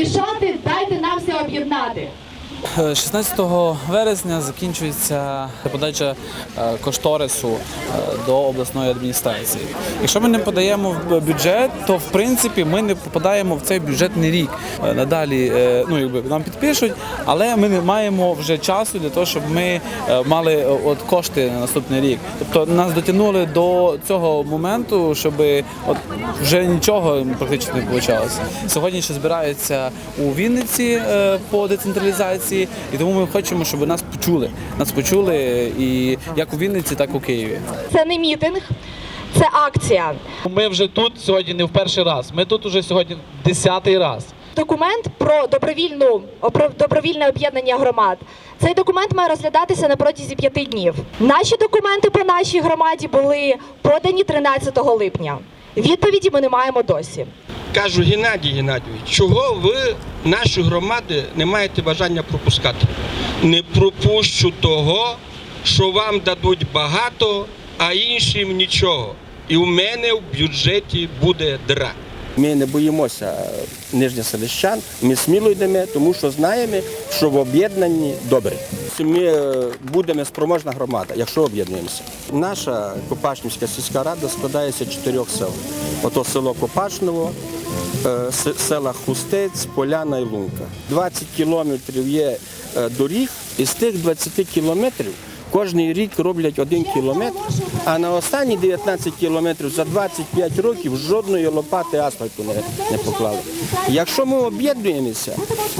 мішати, 16 вересня закінчується подача е, кошторису е, до обласної адміністрації. Якщо ми не подаємо в бюджет, то в принципі ми не попадаємо в цей бюджетний рік. Е, Надалі е, ну якби нам підпишуть, але ми не маємо вже часу для того, щоб ми е, мали е, от кошти на наступний рік. Тобто нас дотягнули до цього моменту, щоб вже нічого практично не вийшло. Сьогодні ще збираються у Вінниці е, по децентралізації, і тому ми хочемо, щоб нас почули. Нас почули і як у Вінниці, так і у Києві. Це не мітинг, це акція. Ми вже тут сьогодні не в перший раз. Ми тут уже сьогодні десятий раз. Документ про добровільну про добровільне об'єднання громад. Цей документ має розглядатися на протязі п'яти днів. Наші документи по нашій громаді були подані 13 липня. Відповіді ми не маємо досі. Кажу, Геннадій Геннадійович, чого ви наші громади не маєте бажання пропускати? Не пропущу того, що вам дадуть багато, а іншим нічого. І у мене в бюджеті буде дра. Ми не боїмося нижньоселищан, ми сміло йдемо, тому що знаємо, що в об'єднанні добре. Ми е, будемо спроможна громада, якщо об'єднуємося. Наша Копашнівська сільська рада складається з чотирьох сел. Ото село Копашново, села Хустець, Поляна і Лунка. 20 кілометрів є е, доріг, і з тих 20 кілометрів кожний рік роблять один кілометр, а на останні 19 кілометрів за 25 років жодної лопати асфальту не, не поклали. Якщо ми об'єднуємося,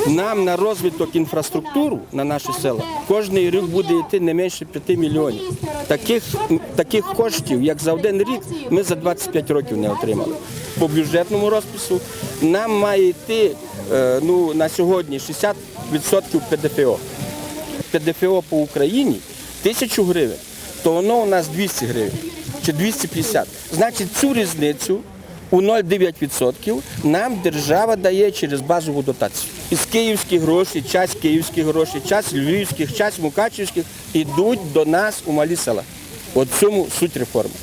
нам на розвиток інфраструктури на наші села кожний рік буде йти не менше 5 мільйонів. Таких, таких коштів, як за один рік, ми за 25 років не отримали. По бюджетному розпису нам має йти е, ну, на сьогодні 60% ПДФО. ПДФО по Україні тисячу гривень, то воно у нас 200 гривень чи 250. Значить, цю різницю у 0,9% нам держава дає через базову дотацію. Із київських грошей, часть київських грошей, часть львівських, часть мукачівських йдуть до нас у малі села. От цьому суть реформи.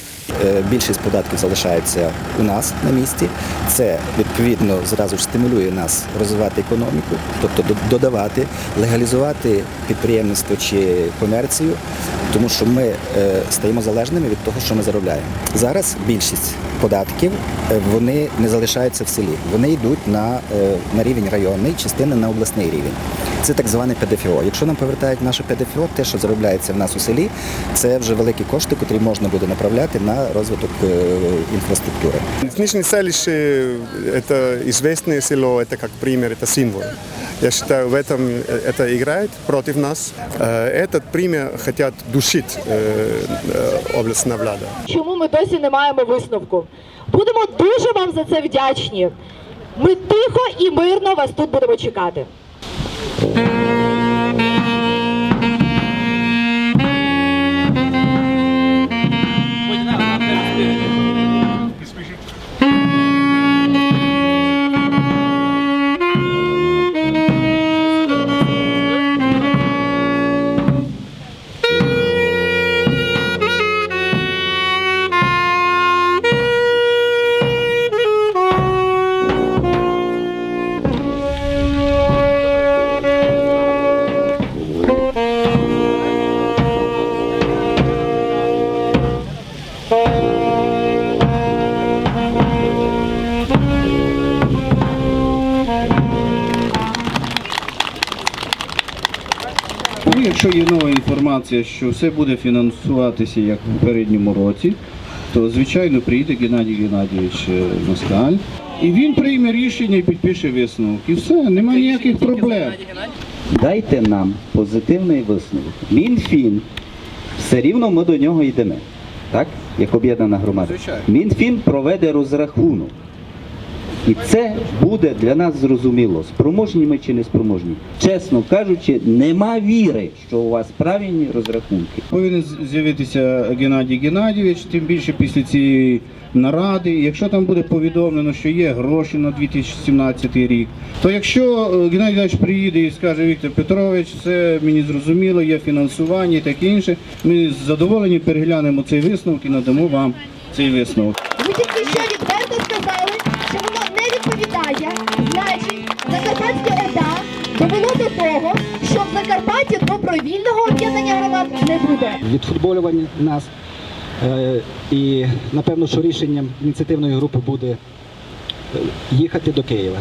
Е, Більшість податків залишається у нас на місці. Це відповідно зразу ж стимулює нас розвивати економіку, тобто додавати, легалізувати підприємництво чи комерцію, тому що ми е, стаємо залежними від того, що ми заробляємо. Зараз більшість податків е, вони не залишаються в селі. Вони йдуть на, на рівень районний, частина на обласний рівень. Це так зване ПДФО. Якщо нам повертають наше ПДФО, те, що заробляється в нас у селі, це вже великі кошти, котрі можна буде направляти на розвиток е, інфраструктури. Нижнее Селище – это известное село, это как пример, это символ. Я считаю, в этом это играет против нас. Э, Этот пример хотят душить э, э, областная влада. Чому ми досі не маємо висновку? Будемо дуже вам за це вдячні. Ми тихо і мирно вас тут будемо чекати. Якщо є нова інформація, що все буде фінансуватися як в попередньому році, то звичайно прийде Геннадій Геннадійович е, Москаль. І він прийме рішення і підпише висновок. І все, немає ніяких проблем. Дайте нам позитивний висновок. Мінфін, все рівно ми до нього йдемо, так? Як об'єднана громада. Мінфін проведе розрахунок. І це буде для нас зрозуміло, спроможні ми чи не спроможні. Чесно кажучи, нема віри, що у вас правильні розрахунки. Повинен з'явитися Геннадій Геннадійович, тим більше після цієї наради. Якщо там буде повідомлено, що є гроші на 2017 рік, то якщо е, Геннадій Геннадійович приїде і скаже Віктор Петрович, все мені зрозуміло, є фінансування і таке інше, ми з задоволенням переглянемо цей висновок і надамо вам цей висновок. Ви тільки тільки що відверто сказали, Закарпатті добровільного об'єднання громад не буде. відфутболювання нас. Е, І напевно, що рішенням ініціативної групи буде е, їхати до Києва.